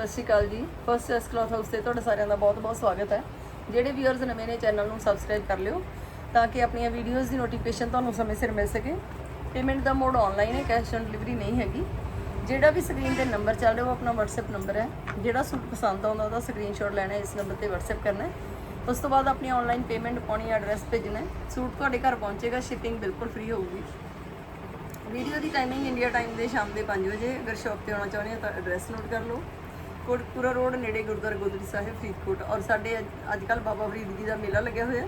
ਸਤਿ ਸ਼੍ਰੀ ਅਕਾਲ ਜੀ। First S cloth house ਤੇ ਤੁਹਾਡਾ ਸਾਰਿਆਂ ਦਾ ਬਹੁਤ-ਬਹੁਤ ਸਵਾਗਤ ਹੈ। ਜਿਹੜੇ ਵੀਅਰਸ ਨਵੇਂ ਨੇ ਚੈਨਲ ਨੂੰ ਸਬਸਕ੍ਰਾਈਬ ਕਰ ਲਿਓ ਤਾਂ ਕਿ ਆਪਣੀਆਂ ਵੀਡੀਓਜ਼ ਦੀ ਨੋਟੀਫਿਕੇਸ਼ਨ ਤੁਹਾਨੂੰ ਸਮੇਂ ਸਿਰ ਮਿਲ ਸਕੇ। ਪੇਮੈਂਟ ਦਾ ਮੋਡ ਆਨਲਾਈਨ ਹੈ ਕੈਸ਼ ਔਨ ਡਿਲੀਵਰੀ ਨਹੀਂ ਹੈਗੀ। ਜਿਹੜਾ ਵੀ ਸਕਰੀਨ ਤੇ ਨੰਬਰ ਚੱਲ ਰਿਹਾ ਉਹ ਆਪਣਾ WhatsApp ਨੰਬਰ ਹੈ। ਜਿਹੜਾ ਸੂਟ ਪਸੰਦ ਆਉਂਦਾ ਉਹਦਾ ਸਕਰੀਨਸ਼ਾਟ ਲੈਣਾ ਇਸ ਨੰਬਰ ਤੇ WhatsApp ਕਰਨਾ ਹੈ। ਉਸ ਤੋਂ ਬਾਅਦ ਆਪਣੀ ਆਨਲਾਈਨ ਪੇਮੈਂਟ ਪਾਉਣੀ ਐਡਰੈਸ ਭੇਜਣਾ ਹੈ। ਸੂਟ ਤੁਹਾਡੇ ਘਰ ਪਹੁੰਚੇਗਾ ਸ਼ਿਪਿੰਗ ਬਿਲਕੁਲ ਫ੍ਰੀ ਹੋਊਗੀ। ਵੀਡੀਓ ਦੀ ਟਾਈਮਿੰਗ ਇੰਡੀਆ ਟਾਈਮ ਦੇ ਸ਼ਾਮ ਦੇ 5 ਵਜੇ। ਅਗਰ ਸ਼ਾਪ ਤੇ ਆਉਣਾ ਚਾਹੁੰਦੇ ਹੋ ਤਾਂ ਐਡਰੈਸ ਨੋਟ ਕਰ ਲਓ। ਕੋਟਪੁਰਾ ਰੋਡ ਨੇੜੇ ਗੁਰਦੁਆਰਾ ਗੋਦਰੀ ਸਾਹਿਬ, ਫਰੀਦਕੋਟ। ਔਰ ਸਾਡੇ ਅੱਜ ਅੱਜ ਕੱਲ ਬਾਬਾ ਫਰੀਦ ਜੀ ਦਾ ਮੇਲਾ ਲੱਗਿਆ ਹੋਇਆ।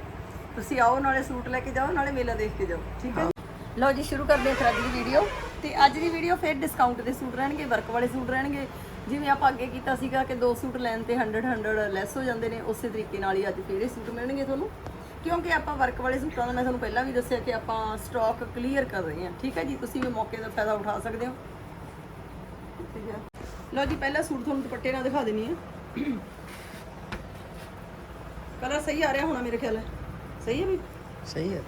ਤੁਸੀਂ ਆਓ, ਨਾਲੇ ਸੂਟ ਲੈ ਕੇ ਜਾਓ, ਨਾਲੇ ਮੇਲਾ ਦੇਖ ਕੇ ਜਾਓ। ਠੀਕ ਹੈ ਜੀ? ਲਓ ਜੀ, ਸ਼ੁਰੂ ਕਰਦੇ ਹਾਂ ਫਿਰ ਅੱਜ ਦੀ ਵੀਡੀਓ ਤੇ ਅੱਜ ਦੀ ਵੀਡੀਓ ਫਿਰ ਡਿਸਕਾਊਂਟ ਦੇ ਸੂਟ ਰਹਿਣਗੇ ਵਰਕ ਵਾਲੇ ਸੂਟ ਰਹਿਣਗੇ। ਜਿਵੇਂ ਆਪਾਂ ਅੱਗੇ ਕੀਤਾ ਸੀਗਾ ਕਿ ਦੋ ਸੂਟ ਲੈਣ ਤੇ 100 100 ਲੈਸ ਹੋ ਜਾਂਦੇ ਨੇ, ਉਸੇ ਤਰੀਕੇ ਨਾਲ ਹੀ ਅੱਜ ਫਿਰ ਇਹ ਸੂਟ ਮਿਲਣਗੇ ਤੁਹਾਨੂੰ। ਕਿਉਂਕਿ ਆਪਾਂ ਵਰਕ ਵਾਲੇ ਸੂਟਾਂ ਦਾ ਮੈਂ ਤੁਹਾਨੂੰ ਪਹਿਲਾਂ ਵੀ ਦੱਸਿਆ ਕਿ ਆਪਾਂ ਸਟਾਕ ਕਲੀਅਰ ਕਰ ਰਹੇ ਹਾਂ। ਠੀਕ ਹੈ ਜੀ? ਤੁਸੀਂ ਵੀ ਮੌਕੇ ਦਾ ਫਾਇਦਾ ਉਠਾ ਸਕਦੇ ਹੋ ਠੀਕ ਹੈ। ਲਓ ਜੀ ਪਹਿਲਾ ਸੂਟ ਤੁਹਾਨੂੰ ਦੁਪੱਟੇ ਨਾਲ ਦਿਖਾ ਦਿੰਨੀ ਆ ਕਲਰ ਸਹੀ ਆ ਰਿਹਾ ਹੋਣਾ ਮੇਰੇ ਖਿਆਲ ਹੈ ਸਹੀ ਹੈ ਵੀ? ਸਹੀ ਹੈ।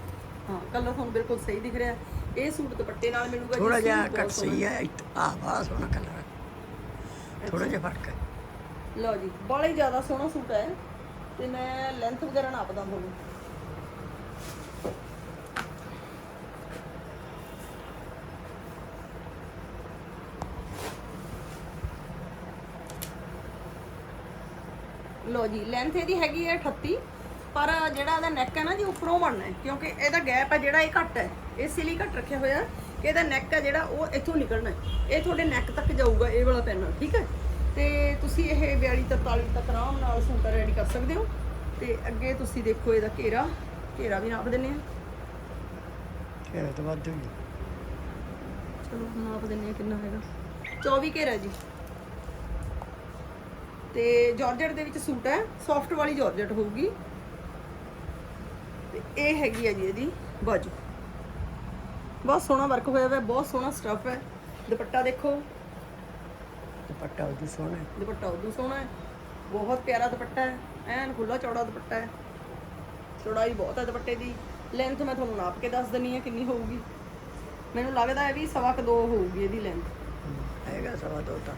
ਹਾਂ ਕਲਰ ਤੁਹਾਨੂੰ ਬਿਲਕੁਲ ਸਹੀ ਦਿਖ ਰਿਹਾ। ਹੈ। ਇਹ ਸੂਟ ਦੁਪੱਟੇ ਨਾਲ ਮਿਲੂਗਾ ਥੋੜਾ ਜਿਹਾ ਘੱਟ ਸਹੀ ਹੈ ਆ ਬੜਾ ਸੋਹਣਾ ਕਲਰ। ਹੈ ਥੋੜਾ ਜਿਹਾ ਫ਼ਰਕ ਹੈ। ਲਓ ਜੀ ਬੜਾ ਹੀ ਜ਼ਿਆਦਾ ਸੋਹਣਾ ਸੂਟ ਹੈ। ਤੇ ਮੈਂ ਲੈਂਥ ਵਗੈਰਾ ਨਾਪਦਾ ਤੁਹਾਨੂੰ। ਲੋ ਜੀ ਲੈਂਥ ਇਹਦੀ ਹੈਗੀ ਹੈ 38 ਪਰ ਜਿਹੜਾ ਇਹਦਾ ਨੈਕ ਹੈ ਨਾ ਜੀ ਉੱਪਰੋਂ ਬਣਨਾ ਹੈ ਕਿਉਂਕਿ ਇਹਦਾ ਗੈਪ ਹੈ ਜਿਹੜਾ ਇਹ ਘੱਟ ਹੈ। ਇਸੇ ਲਈ ਘੱਟ ਰੱਖਿਆ ਹੋਇਆ ਕਿ ਇਹਦਾ ਨੈਕ ਹੈ ਜਿਹੜਾ ਉਹ ਇੱਥੋਂ ਨਿਕਲਣਾ ਹੈ। ਇਹ ਤੁਹਾਡੇ ਨੈਕ ਤੱਕ ਜਾਊਗਾ ਇਹ ਵਾਲਾ ਪੈਨ ਠੀਕ ਹੈ? ਤੇ ਤੁਸੀਂ ਇਹ 42 43 ਤੱਕ ਆਰਾਮ ਨਾਲ ਸੂਟ ਰੈਡੀ ਕਰ ਸਕਦੇ ਹੋ। ਤੇ ਅੱਗੇ ਤੁਸੀਂ ਦੇਖੋ ਇਹਦਾ ਘੇਰਾ। ਘੇਰਾ ਵੀ ਨਾਪ ਦਿੰਨੇ ਆ ਕਿਹੜਾ ਤਾਂ ਵੱਧ ਹੋਈ ਚਲੋ ਨਾਪ ਦਿੰਨੇ ਆ ਕਿੰਨਾ ਹੈਗਾ। 24 ਘੇਰਾ ਜੀ। ਤੇ ਜਾਰਜਟ ਦੇ ਵਿੱਚ ਸੂਟ ਹੈ ਸੌਫਟ ਵਾਲੀ ਜਾਰਜਟ ਹੋਊਗੀ। ਤੇ ਇਹ ਹੈਗੀ ਹੈ ਜੀ ਇਹਦੀ ਬਾਜੂ। ਬਹੁਤ ਸੋਹਣਾ ਵਰਕ ਹੋਇਆ ਹੋਇਆ ਬਹੁਤ ਸੋਹਣਾ ਸਟਫ ਹੈ। ਦੁਪੱਟਾ ਦੇਖੋ। ਦੁਪੱਟਾ ਉਹਦੀ ਸੋਹਣਾ ਹੈ। ਦੁਪੱਟਾ ਉਦੋਂ ਸੋਹਣਾ ਹੈ। ਬਹੁਤ ਪਿਆਰਾ ਦੁਪੱਟਾ ਹੈ। ਐਨ ਖੁੱਲਾ ਚੌੜਾ ਦੁਪੱਟਾ ਹੈ। ਚੌੜਾਈ ਬਹੁਤ ਹੈ ਦੁਪੱਟੇ ਦੀ। ਲੈਂਥ ਮੈਂ ਤੁਹਾਨੂੰ ਨਾਪ ਕੇ ਦੱਸ ਦਿੰਨੀ ਹੈ ਕਿੰਨੀ ਹੋਊਗੀ। ਮੈਨੂੰ ਲੱਗਦਾ ਹੈ ਵੀ ਸਵਾ ਕੁ ਦੋ ਹੋਊਗੀ ਇਹਦੀ ਲੈਂਥ ਹੈਗਾ ਸਵਾ ਦੋ ਤਾਂ।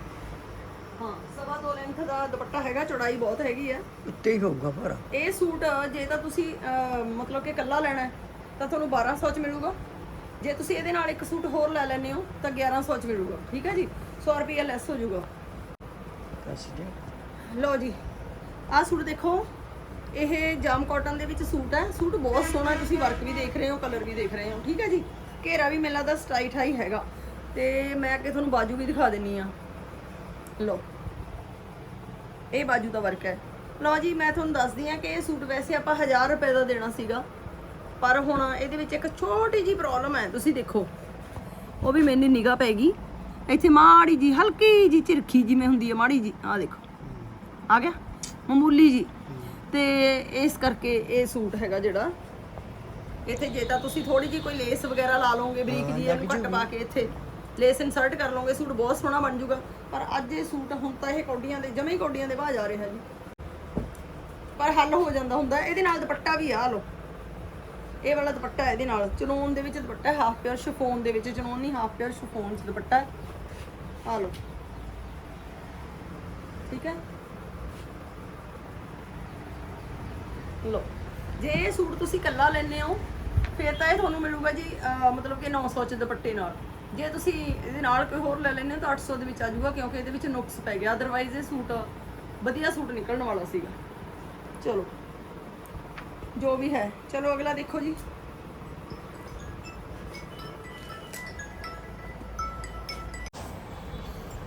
ਹਾਂ ਸਵਾ ਦੋ ਲੈਂਥ ਦਾ ਦੁਪੱਟਾ ਹੈਗਾ ਚੌੜਾਈ ਬਹੁਤ ਹੈਗੀ ਹੈ। ਉੱਤੇ ਹੀ ਹੋਊਗਾ ਭਰਾ। ਇਹ ਸੂਟ ਜੇ ਤਾਂ ਤੁਸੀਂ ਅਹ, ਮਤਲਬ ਕਿ ਕੱਲਾ ਲੈਣਾ ਹੈ, ਤਾਂ ਤੁਹਾਨੂੰ 1200 ਚ ਮਿਲੂਗਾ। ਜੇ ਤੁਸੀਂ ਇਹਦੇ ਨਾਲ ਇੱਕ ਸੂਟ ਹੋਰ ਲੈ ਲੈਂਦੇ ਹੋ ਤਾਂ 1100 ਚ ਮਿਲੂਗਾ। ਠੀਕ ਹੈ ਜੀ? 100 ਰੁਪਏ ਲੈਸ ਹੋ ਜਾਊਗਾ। ਦੱਸ ਦੇ ਲਓ ਜੀ ਆਹ ਸੂਟ ਦੇਖੋ। ਇਹ ਜਾਮ ਕਾਟਨ ਦੇ ਵਿੱਚ ਸੂਟ ਹੈ। ਸੂਟ ਬਹੁਤ ਸੋਹਣਾ ਤੁਸੀਂ ਵਰਕ ਵੀ ਦੇਖ ਰਹੇ ਹੋ ਕਲਰ ਵੀ ਦੇਖ ਰਹੇ ਹੋ। ਠੀਕ ਹੈ ਜੀ? ਘੇਰਾ ਵੀ ਮੇਲਾ ਦਾ ਸਟਾਈਟ ਹਾਈ ਹੈਗਾ। ਤੇ ਮੈਂ ਅੱਗੇ ਤੁਹਾਨੂੰ ਬਾਜੂ ਵੀ ਦਿਖਾ ਦਿੰਨੀ ਆ ਲਓ। ਇਹ ਬਾਜੂ ਦਾ ਵਰਕ ਹੈ। ਲਓ ਜੀ ਮੈਂ ਤੁਹਾਨੂੰ ਦੱਸਦੀ ਆ ਕਿ ਇਹ ਸੂਟ ਵੈਸੇ ਆਪਾਂ 1000 ਰੁਪਏ ਦਾ ਦੇਣਾ ਸੀਗਾ। ਪਰ ਹੁਣ ਇਹਦੇ ਵਿੱਚ ਇੱਕ ਛੋਟੀ ਜੀ ਪ੍ਰੋਬਲਮ ਹੈ ਤੁਸੀਂ ਦੇਖੋ। ਉਹ ਵੀ ਮੈਨੂੰ ਨਿਗਾਹ ਪੈਗੀ ਇੱਥੇ ਮਾੜੀ ਜੀ ਹਲਕੀ ਜੀ ਝਿਰਖੀ ਜਿਵੇਂ ਹੁੰਦੀ ਹੈ ਮਾੜੀ ਜੀ ਆਹ ਦੇਖੋ। ਆ ਗਿਆ? ਮਾਮੂਲੀ ਜੀ ਤੇ ਇਸ ਕਰਕੇ ਇਹ ਸੂਟ ਹੈਗਾ ਜਿਹੜਾ। ਇੱਥੇ ਜੇ ਤਾਂ ਤੁਸੀਂ ਥੋੜੀ ਜੀ ਕੋਈ ਲੇਸ ਵਗੈਰਾ ਲਾ ਲਓਗੇ ਬਰੀਕ ਜੀ ਇਹਨੂੰ ਘੱਟ ਪਾ ਕੇ ਇੱਥੇ। ਲੇਸ ਇਨਸਰਟ ਕਰ ਲਓਗੇ, ਸੂਟ ਬਹੁਤ ਸੋਹਣਾ ਬਣ ਜਾਊਗਾ। ਪਰ ਅੱਜ ਇਹ ਸੂਟ, ਹੁਣ ਤਾਂ ਇਹ ਕੌਡੀਆਂ ਦੇ, ਜਮੇ ਹੀ ਕੌਡੀਆਂ ਦੇ ਬਾਹ ਜਾ ਰਿਹਾ ਜੀ ਪਰ ਹੱਲ ਹੋ ਜਾਂਦਾ ਹੁੰਦਾ, ਇਹਦੇ ਨਾਲ ਦੁਪੱਟਾ ਵੀ ਆ, ਲਓ। ਇਹ ਵਾਲਾ ਦੁਪੱਟਾ ਇਹਦੇ ਨਾਲ। ਚਨੋਨ ਦੇ ਵਿੱਚ ਦੁਪੱਟਾ ਹਾਫ ਪਿਓਰ ਸ਼ਿਫੋਨ ਦੇ ਵਿੱਚ। ਚਨੋਨ ਨਹੀਂ ਹਾਫ ਪਿਓਰ ਸ਼ਿਫੋਨ ਚ ਦੁਪੱਟਾ ਆ ਲਓ। ਠੀਕ ਹੈ? ਲਓ। ਜੇ ਇਹ ਸੂਟ ਤੁਸੀਂ ਕੱਲਾ ਲੈਣੇ ਹੋ, ਫਿਰ ਤਾਂ ਇਹ ਤੁਹਾਨੂੰ ਮਿਲੂਗਾ ਜੀ ਮਤਲਬ ਕਿ 900 ਚ ਦੁਪੱਟੇ ਨਾਲ। ਜੇ ਤੁਸੀਂ ਇਹਦੇ ਨਾਲ ਕੋਈ ਹੋਰ ਲੈ ਲੈਣੇ ਹੋ ਤਾਂ 800 ਦੇ ਵਿੱਚ ਆ ਜਾਊਗਾ, ਕਿਉਂਕਿ ਇਹਦੇ ਵਿੱਚ ਨੁਕਸ ਪੈ ਗਿਆ ਅਦਰਵਾਈਜ਼ ਇਹ ਸੂਟ, ਵਧੀਆ ਸੂਟ ਨਿਕਲਣ ਵਾਲਾ ਸੀਗਾ। ਚਲੋ, ਜੋ ਵੀ ਹੈ। ਚਲੋ, ਅਗਲਾ ਦੇਖੋ ਜੀ।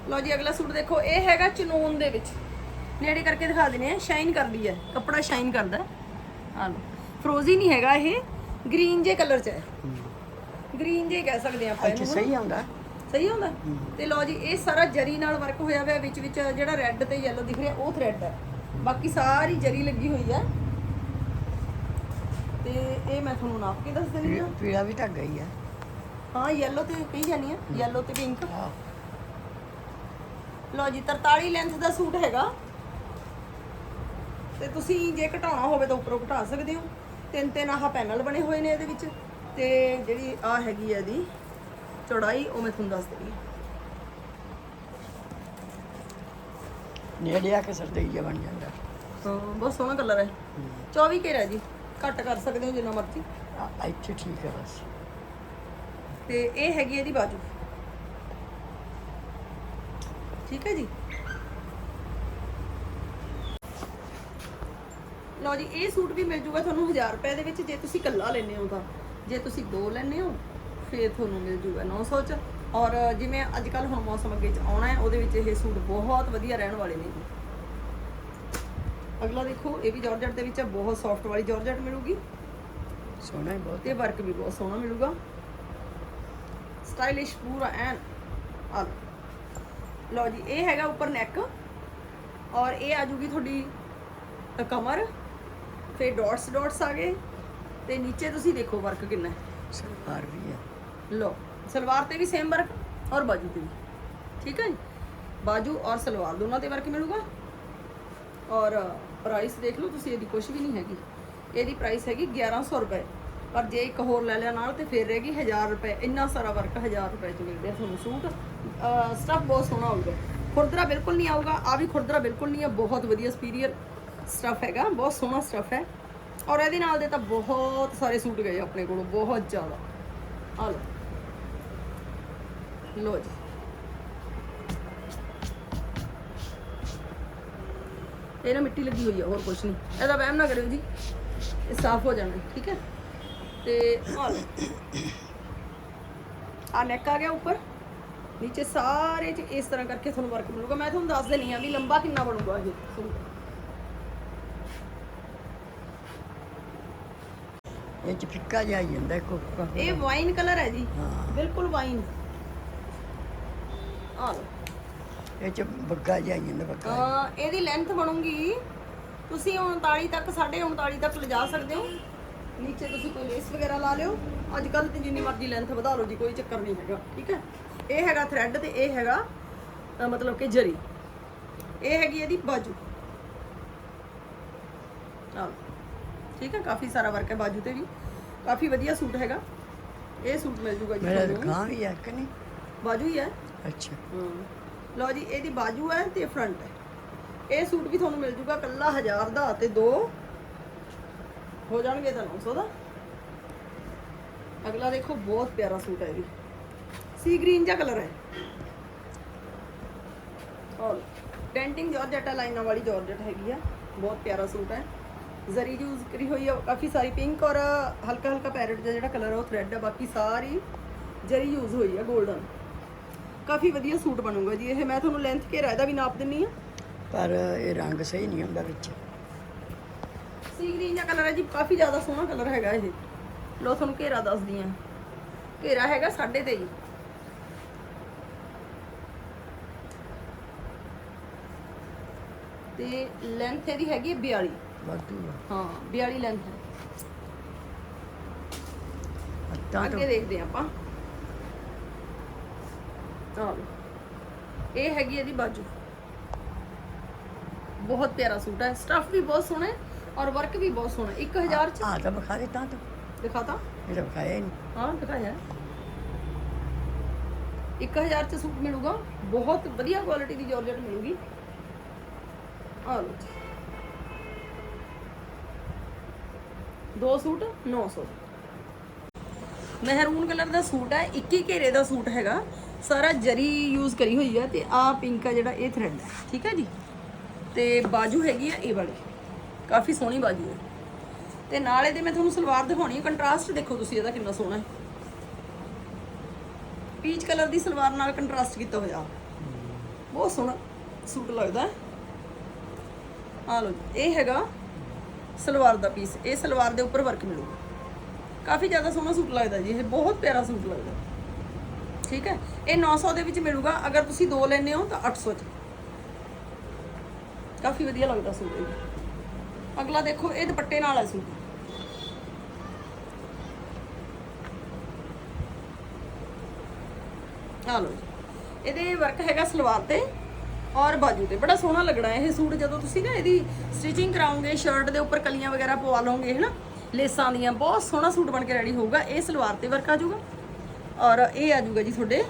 ਲਓ ਜੀ, ਅਗਲਾ ਸੂਟ ਦੇਖੋ। ਇਹ ਹੈਗਾ ਚਨੂਨ ਦੇ ਵਿੱਚ। ਨੇੜੇ ਕਰਕੇ ਦਿਖਾ ਦਿੰਦੇ ਆ ਸ਼ਾਈਨ ਕਰਦੀ ਹੈ। ਕੱਪੜਾ ਸ਼ਾਈਨ ਕਰਦਾ। ਹੈ। ਆ ਲਓ। ਫਰੋਜ਼ੀ ਨਹੀਂ ਹੈਗਾ ਇਹ। ਗ੍ਰੀਨ ਜੇ ਕਲਰ ਚ ਹੈ। ਗ੍ਰੀਨ ਜੇ ਕਹਿ ਸਕਦੇ ਆ ਆਪਾਂ ਇਹਨੂੰ ਸਹੀ ਆਉਂਦਾ? ਸਹੀ ਹੁੰਦਾ ਤੇ ਲਓ ਜੀ ਇਹ ਸਾਰਾ ਜਰੀ ਨਾਲ ਵਰਕ ਹੋਇਆ ਹੋਇਆ ਵਿੱਚ ਵਿੱਚ ਜਿਹੜਾ ਰੈੱਡ ਤੇ ਯੈਲੋ ਦਿਖ ਰਿਹਾ ਉਹ ਥ੍ਰੈਡ ਹੈ। ਬਾਕੀ ਸਾਰੀ ਜਰੀ ਲੱਗੀ ਹੋਈ ਹੈ। ਤੇ ਇਹ ਮੈਂ ਤੁਹਾਨੂੰ ਨਾਪ ਕੇ ਦੱਸ ਦਿੰਦੀ ਹਾਂ। ਪੀੜਾ ਵੀ ਧਾਗਾ ਹੀ ਹੈ ਹਾਂ ਯੈਲੋ ਤੇ ਕਹੀ ਜਾਨੀ ਆ ਯੈਲੋ ਤੇ ਪਿੰਕ ਲਓ ਜੀ 43 ਲੈਂਥ ਦਾ ਸੂਟ ਹੈਗਾ। ਤੇ ਤੁਸੀਂ ਜੇ ਘਟਾਉਣਾ ਹੋਵੇ ਤਾਂ ਉੱਪਰੋਂ ਘਟਾ ਸਕਦੇ ਹੋ। ਤਿੰਨ ਤਿੰਨ ਆਹ ਪੈਨਲ ਬਣੇ ਹੋਏ ਨੇ ਇਹਦੇ ਵਿੱਚ। ਤੇ ਜਿਹੜੀ ਆ ਹੈਗੀ ਆ ਇਹਦੀ ਚੌੜਾਈ ਉਹ ਮੈਂ ਤੁਹਾਨੂੰ ਦੱਸ ਹਾਂ। ਨੇੜੇ ਆ ਕੇ ਸਰਦਈਆ ਬਣ ਜਾਂਦਾ। ਹਾਂ ਬਹੁਤ ਸੋਹਣਾ ਕਲਰ ਹੈ। 24 ਘੇਰਾ ਜੀ। ਘੱਟ ਕਰ ਸਕਦੇ ਹੋ ਜਿੰਨਾ ਮਰਜ਼ੀ। ਆ- ਇੱਥੇ ਠੀਕ ਹੈ ਬਸ। ਤੇ ਇਹ ਹੈਗੀ ਇਹਦੀ ਬਾਜੂ। ਠੀਕ ਹੈ ਜੀ? ਲਓ ਜੀ ਇਹ ਸੂਟ ਵੀ ਮਿਲ ਜੂਗਾ ਤੁਹਾਨੂੰ 1000 ਰੁਪਏ ਦੇ ਵਿੱਚ ਜੇ ਤੁਸੀਂ ਇਕੱਲਾ ਲੈਣੇ ਹੋ ਤਾਂ ਜੇ ਤੁਸੀਂ ਦੋ ਲੈਣੇ ਹੋ ਫੇਰ ਤੁਹਾਨੂੰ ਮਿਲ ਜੂਗਾ 900 ਚ। ਔਰ ਜਿਵੇਂ ਅੱਜ ਕੱਲ ਹੁਣ ਮੌਸਮ ਅੱਗੇ ਚ ਆਉਣਾ ਹੈ ਉਹਦੇ ਵਿੱਚ ਇਹ ਸੂਟ ਬਹੁਤ ਵਧੀਆ ਰਹਿਣ ਵਾਲੇ ਨੇ ਅਗਲਾ ਦੇਖੋ ਇਹ ਵੀ ਜਾਰਜਟ ਦੇ ਵਿੱਚ ਬਹੁਤ ਸੌਫਟ ਵਾਲੀ ਜਾਰਜਟ ਮਿਲੂਗੀ। ਸੋਹਣਾ ਹੀ ਬਹੁਤ। ਤੇ ਵਰਕ ਵੀ ਬਹੁਤ ਸੋਹਣਾ ਮਿਲੂਗਾ। ਸਟਾਈਲਿਸ਼ ਪੂਰਾ ਐਨ ਆ। ਲਓ ਜੀ ਇਹ ਹੈਗਾ ਉੱਪਰ ਨੈਕ ਔਰ ਇਹ ਆ ਜੂਗੀ ਤੁਹਾਡੀ ਕਮਰ। ਫਿਰ ਡਾਟਸ ਡਾਟਸ ਆ ਗਏ। ਤੇ ਨੀਚੇ ਤੁਸੀਂ ਦੇਖੋ ਵਰਕ ਕਿੰਨਾ ਹੈ। ਸਲਵਾਰ ਵੀ ਹੈ। ਲੋ ਸਲਵਾਰ ਤੇ ਵੀ ਸੇਮ ਵਰਕ ਔਰ ਬਾਜੂ ਤੇ ਵੀ। ਠੀਕ ਹੈ ਜੀ? ਬਾਜੂ ਔਰ ਸਲਵਾਰ ਦੋਨਾਂ ਤੇ ਵਰਕ ਮਿਲੂਗਾ। ਔਰ ਪ੍ਰਾਈਸ ਦੇਖ ਲਓ ਤੁਸੀਂ ਇਹਦੀ ਕੁਝ ਵੀ ਨਹੀਂ ਹੈਗੀ। ਇਹਦੀ ਪ੍ਰਾਈਸ ਹੈਗੀ 1100 ਰੁਪਏ। ਪਰ ਜੇ ਇੱਕ ਹੋਰ ਲੈ ਲਿਆ ਨਾਲ ਤੇ ਫਿਰ ਰਹੇਗੀ 1000 ਰੁਪਏ। ਇੰਨਾ ਸਾਰਾ ਵਰਕ 1000 ਰੁਪਏ ਚ ਮਿਲਦੇ ਆ ਤੁਹਾਨੂੰ ਸੂਟ। ਸਟਫ ਬਹੁਤ ਸੋਹਣਾ ਹੋਊਗਾ ਖੁਰਦਰਾ ਬਿਲਕੁਲ ਨਹੀਂ ਆਊਗਾ। ਆ ਵੀ ਖੁਰਦਰਾ ਬਿਲਕਲ ਨਹੀਂ ਆ ਬਹੁਤ ਵਧੀਆ ਸੁਪੀਰੀਅਰ ਸਟਫ ਹੈਗਾ। ਬਹੁਤ ਸੋਹਣਾ ਸਟਫ ਹੈ। ਔਰ ਇਹਦੇ ਨਾਲ ਦੇ ਤਾਂ ਬਹੁਤ ਸਾਰੇ ਸੂਟ ਗਏ ਆਪਣੇ ਕੋਲ, ਬਹੁਤ ਜ਼ਿਆਦਾ। ਆ ਲਓ। ਲੋ ਜੀ। ਇਹ ਨਾ ਮਿੱਟੀ ਲੱਗੀ ਹੋਈ ਆ, ਹੋਰ ਕੁਛ ਨਹੀਂ। ਇਹਦਾ ਵਹਿਮ ਨਾ ਕਰਿਓ ਜੀ। ਇਹ ਸਾਫ਼ ਹੋ ਜਾਣਾ ਠੀਕ ਹੈ? ਤੇ ਆ ਆ ਨੈਕ ਆ ਗਿਆ ਉੱਪਰ। ਨੀਚੇ ਸਾਰੇ ਚ ਇਸ ਤਰ੍ਹਾਂ ਕਰਕੇ ਤੁਹਾਨੂੰ ਵਰਕ ਮਿਲੂਗਾ। ਮੈਂ ਤੁਹਾਨੂੰ ਦੱਸ ਦੇਣੀ ਆ ਵੀ ਲੰਬਾ ਕਿੰਨਾ ਬਣੂਗਾ ਇਹ ਇਹ ਚ ਫਿੱਕਾ ਜਿਹਾ ਹੀ ਜਾਂਦਾ ਕੋਕਾ ਇਹ ਵਾਈਨ ਕਲਰ ਹੈ ਜੀ। ਹਾਂ। ਬਿਲਕੁਲ ਵਾਈਨ ਆ ਲਓ। ਇਹ ਚ ਬੱਗਾ ਜਿਹਾ ਹੀ ਜਾਂਦਾ ਬੱਗਾ। ਅਹ ਇਹਦੀ ਲੈਂਥ ਬਣੂਗੀ। ਤੁਸੀਂ 39 ਤੱਕ 39.5 ਤੱਕ ਲਿਜਾ ਸਕਦੇ ਹੋ। ਨੀਚੇ ਤੁਸੀਂ ਕੋਈ ਲੇਸ ਵਗੈਰਾ ਲਾ ਲਿਓ। ਅੱਜ ਕੱਲ ਤੇ ਜਿੰਨੀ ਮਰਜ਼ੀ ਲੈਂਥ ਵਧਾ ਲਓ ਜੀ ਕੋਈ ਚੱਕਰ ਨਹੀਂ ਹੈਗਾ ਠੀਕ ਹੈ? ਇਹ ਹੈਗਾ ਥ੍ਰੈਡ ਤੇ ਇਹ ਹੈਗਾ ਅਹ ਮਤਲਬ ਕਿ ਜਰੀ। ਇਹ ਹੈਗੀ ਇਹਦੀ ਬਾਜੂ। ਚਲੋ। ਠੀਕ ਹੈ ਕਾਫੀ ਸਾਰਾ ਵਰਕ ਹੈ ਬਾਜੂ ਤੇ ਵੀ। ਕਾਫੀ ਵਧੀਆ ਸੂਟ ਹੈਗਾ। ਇਹ ਸੂਟ ਮਿਲ ਜੂਗਾ ਜੀ ਮੇਰਾ ਤੁਹਾਨੂੰ ਗਾਂ ਵੀ ਹੈ ਕਿ ਨਹੀਂ ਬਾਜੂ ਹੀ ਹੈ? ਅੱਛਾ। ਲਓ ਜੀ ਇਹਦੀ ਬਾਜੂ ਹੈ ਤੇ ਫਰੰਟ ਹੈ। ਇਹ ਸੂਟ ਵੀ ਤੁਹਾਨੂੰ ਮਿਲ ਜੂਗਾ ਕੱਲਾ 1000 ਦਾ ਤੇ ਦੋ। ਹੋ ਜਾਣਗੇ ਤਾਂ 900 ਦਾ। ਅਗਲਾ ਦੇਖੋ ਬਹੁਤ ਪਿਆਰਾ ਸੂਟ ਹੈ ਇਹ ਵੀ। ਸੀ ਗ੍ਰੀਨ ਜਿਹਾ ਕਲਰ ਹੈ। ਔਰ ਡੈਂਟਿੰਗ ਜਾਰਜਟ ਲਾਈਨਾਂ ਵਾਲੀ ਜਾਰਜਟ ਹੈਗੀ ਆ। ਬਹੁਤ ਪਿਆਰਾ ਸੂਟ ਹੈ। ਜ਼ਰੀ ਯੂਜ਼ ਕਰੀ ਹੋਈ ਆ ਕਾਫੀ ਸਾਰੀ ਪਿੰਕ ਔਰ ਹਲਕਾ ਹਲਕਾ ਪੈਰਟ ਦਾ ਜਿਹੜਾ ਕਲਰ ਹੈ ਉਹ ਥ੍ਰੈਡ ਹੈ ਬਾਕੀ ਸਾਰੀ ਜ਼ਰੀ ਯੂਜ਼ ਹੋਈ ਆ 골ਡਨ ਕਾਫੀ ਵਧੀਆ ਸੂਟ ਬਣੂਗਾ ਜੀ ਇਹ। ਮੈਂ ਤੁਹਾਨੂੰ ਲੈਂਥ ਘੇਰਾ ਇਹਦਾ ਵੀ ਨਾਪ ਦਿੰਨੀ ਆ। ਪਰ ਇਹ ਰੰਗ ਸਹੀ ਨਹੀਂ ਹੁੰਦਾ ਵਿੱਚ। ਸੀ ਗ੍ਰੀਨ ਦਾ ਕਲਰ ਹੈ ਜੀ ਕਾਫੀ ਜ਼ਿਆਦਾ ਸੋਹਣਾ ਕਲਰ ਹੈਗਾ ਇਹ। ਲੋ ਤੁਹਾਨੂੰ ਘੇਰਾ ਦੱਸਦੀ ਆ। ਘੇਰਾ ਹੈਗਾ 3.5 ਤੇ ਲੈਂਥ ਇਹਦੀ ਹੈਗੀ ਹੈ 42 ਵਾਧੂ ਆ। ਹਾਂ 42 ਲੈਂਥ ਹੈ। ਅੱਟਾਂ ਅੱਗੇ ਤੋਂ ਦੇਖਦੇ ਹਾਂ ਆਪਾਂ। ਆਹ ਲਓ। ਇਹ ਹੈਗੀ ਇਹਦੀ ਬਾਜੂ। ਬਹੁਤ ਪਿਆਰਾ ਸੂਟ ਹੈ। ਸਟਫ ਵੀ ਬਹੁਤ ਸੋਹਣਾ ਹੈ ਔਰ ਵਰਕ ਵੀ ਬਹੁਤ ਸੋਹਣਾ 1000 ਚ ਆ ਤਾਂ ਵਿਖਾ ਦੇ ਤਾਂ ਤਾਂ। ਦਿਖਾਤਾ ਇਹ ਤਾਂ ਵਿਖਾਇਆ ਹੀ ਨਹੀਂ। ਹਾਂ ਦਿਖਾਇਆ 1000 ਚ ਸੂਟ ਮਿਲੂਗਾ। ਬਹੁਤ ਵਧੀਆ ਕੁਆਲਿਟੀ ਦੀ ਜਾਰਜਟ ਮਿਲੂਗੀ। ਆ ਲਓ ਜੀ। ਦੋ ਸੂਟ 900 ਮਹਿਰੂਨ ਕਲਰ ਦਾ ਸੂਟ ਹੈ 21 ਘੇਰੇ ਦਾ ਸੂਟ ਹੈਗਾ। ਸਾਰਾ ਜਰੀ ਯੂਜ਼ ਕਰੀ ਹੋਈ ਹੈ ਤੇ ਆ ਪਿੰਕ ਆ ਜਿਹੜਾ ਇਹ ਥ੍ਰੈਡ ਹੈ ਠੀਕ ਹੈ ਜੀ? ਤੇ ਬਾਜੂ ਹੈਗੀ ਆ ਇਹ ਵਾਲੀ। ਕਾਫੀ ਸੋਹਣੀ ਬਾਜੂ ਹੈ। ਤੇ ਨਾਲ ਇਹਦੇ ਮੈਂ ਤੁਹਾਨੂੰ ਸਲਵਾਰ ਦਿਖਾਉਣੀ ਹੈ ਕੰਟਰਾਸਟ ਦੇਖੋ ਤੁਸੀਂ ਇਹਦਾ ਕਿੰਨਾ ਸੋਹਣਾ ਹੈ। ਪੀਚ ਕਲਰ ਦੀ ਸਲਵਾਰ ਨਾਲ ਕੰਟਰਾਸਟ ਕੀਤਾ ਹੋਇਆ। ਬਹੁਤ ਸੋਹਣਾ ਸੂਟ ਲੱਗਦਾ ਹੈ। ਆ ਲਓ ਜੀ, ਇਹ ਹੈਗਾ ਸਲਵਾਰ ਦਾ ਪੀਸ ਇਹ ਸਲਵਾਰ ਦੇ ਉੱਪਰ ਵਰਕ ਮਿਲੂਗਾ। ਕਾਫੀ ਜ਼ਿਆਦਾ ਸੋਹਣਾ ਸੂਟ ਲੱਗਦਾ ਜੀ, ਇਹ ਬਹੁਤ ਪਿਆਰਾ ਸੂਟ ਲੱਗਦਾ। ਠੀਕ ਹੈ? ਇਹ 900 ਦੇ ਵਿੱਚ ਮਿਲੂਗਾ, ਅਗਰ ਤੁਸੀਂ ਦੋ ਲੈਣੇ ਹੋ ਤਾਂ 800 ਚ। ਕਾਫੀ ਵਧੀਆ ਲੱਗਦਾ ਸੂਟ ਇਹ। ਅਗਲਾ ਦੇਖੋ, ਇਹ ਦੁਪੱਟੇ ਨਾਲ ਹੈ ਸੂਟ। ਆ ਲਓ ਜੀ। ਇਹਦੇ ਵਰਕ ਹੈਗਾ ਸਲਵਾਰ ਤੇ। ਔਰ ਬਾਜੂ ਤੇ। ਬੜਾ ਸੋਹਣਾ ਲੱਗਣਾ ਇਹ ਸੂਟ ਜਦੋਂ ਤੁਸੀਂ ਨਾ ਇਹਦੀ ਸਟਿਚਿੰਗ ਕਰਾਉਂਗੇ ਸ਼ਰਟ ਦੇ ਉੱਪਰ ਕਲੀਆਂ ਵਗੈਰਾ ਪਵਾ ਲਓਗੇ, ਹੈਨਾ? ਲੇਸਾਂ ਦੀਆਂ ਬਹੁਤ ਸੋਹਣਾ ਸੂਟ ਬਣ ਕੇ ਰੈਡੀ ਹੋਊਗਾ। ਇਹ ਸਲਵਾਰ ਤੇ ਵਰਕ ਆ ਜਾਊਗਾ। ਔਰ ਇਹ ਆ ਜਾਊਗਾ ਜੀ ਤੁਹਾਡੇ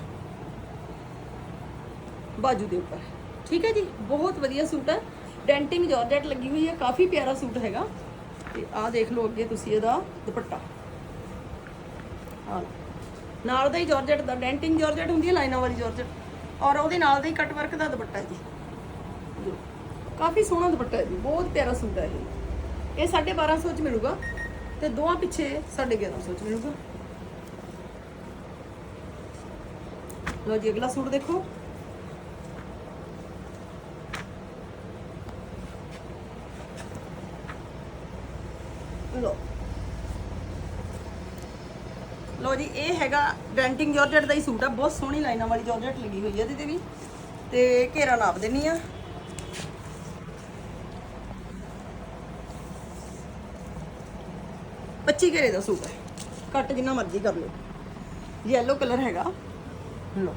ਬਾਜੂ ਦੇ ਉੱਪਰ। ਠੀਕ ਹੈ ਜੀ? ਬਹੁਤ ਵਧੀਆ ਸੂਟ ਹੈ। ਡੈਂਟਿੰਗ ਜਾਰਜਟ ਲੱਗੀ ਹੋਈ ਹੈ। ਕਾਫੀ ਪਿਆਰਾ ਸੂਟ ਹੈਗਾ। ਤੇ ਆਹ ਦੇਖ ਲਓ ਅੱਗੇ ਤੁਸੀਂ ਇਹਦਾ ਦੁਪੱਟਾ। ਆਹ ਨਾਲ ਦਾ ਹੀ ਜਾਰਜਟ ਦਾ। ਡੈਂਟਿੰਗ ਜਾਰਜਟ ਹੁੰਦੀ ਹੈ, ਲਾਈਨਾਂ ਵਾਲੀ ਜਾਰਜਟ ਔਰ ਉਹਦੇ ਨਾਲ ਦਾ ਹੀ ਕਟ ਵਰਕ ਦਾ ਦੁਪੱਟਾ ਜੀ। ਕਾਫੀ ਸੋਹਣਾ ਦੁਪੱਟਾ ਹੈ ਜੀ, ਬਹੁਤ ਪਿਆਰਾ ਸੂਟ ਹੈ ਇਹ। ਇਹ 1250 ਚ ਮਿਲੂਗਾ ਤੇ ਦੋਹਾਂ ਪਿੱਛੇ 1150 ਚ ਮਿਲੂਗਾ। ਲੋ ਜੀ, ਅਗਲਾ ਸੂਟ ਦੇਖੋ। ਲੋ ਲੋ ਜੀ, ਇਹ ਹੈਗਾ ਡੈਂਟਿੰਗ ਜਾਰਜਟ ਦਾ ਹੀ ਸੂਟ ਆ, ਬਹੁਤ ਸੋਹਣੀ ਲਾਈਨਾਂ ਵਾਲੀ ਜਾਰਜਟ ਲੱਗੀ ਹੋਈ ਹੈ ਇਹਦੇ ਤੇ ਵੀ। ਤੇ ਘੇਰਾ ਨਾਪ ਦੇਣੀ ਆ। ਪੱਚੀ ਘੇਰੇ ਦਾ ਸੂਟ ਹੈ ਕੱਟ ਜਿੰਨਾ ਮਰਜ਼ੀ ਕਰ ਲਓ। ਯੈਲੋ ਕਲਰ ਹੈਗਾ। ਲੋ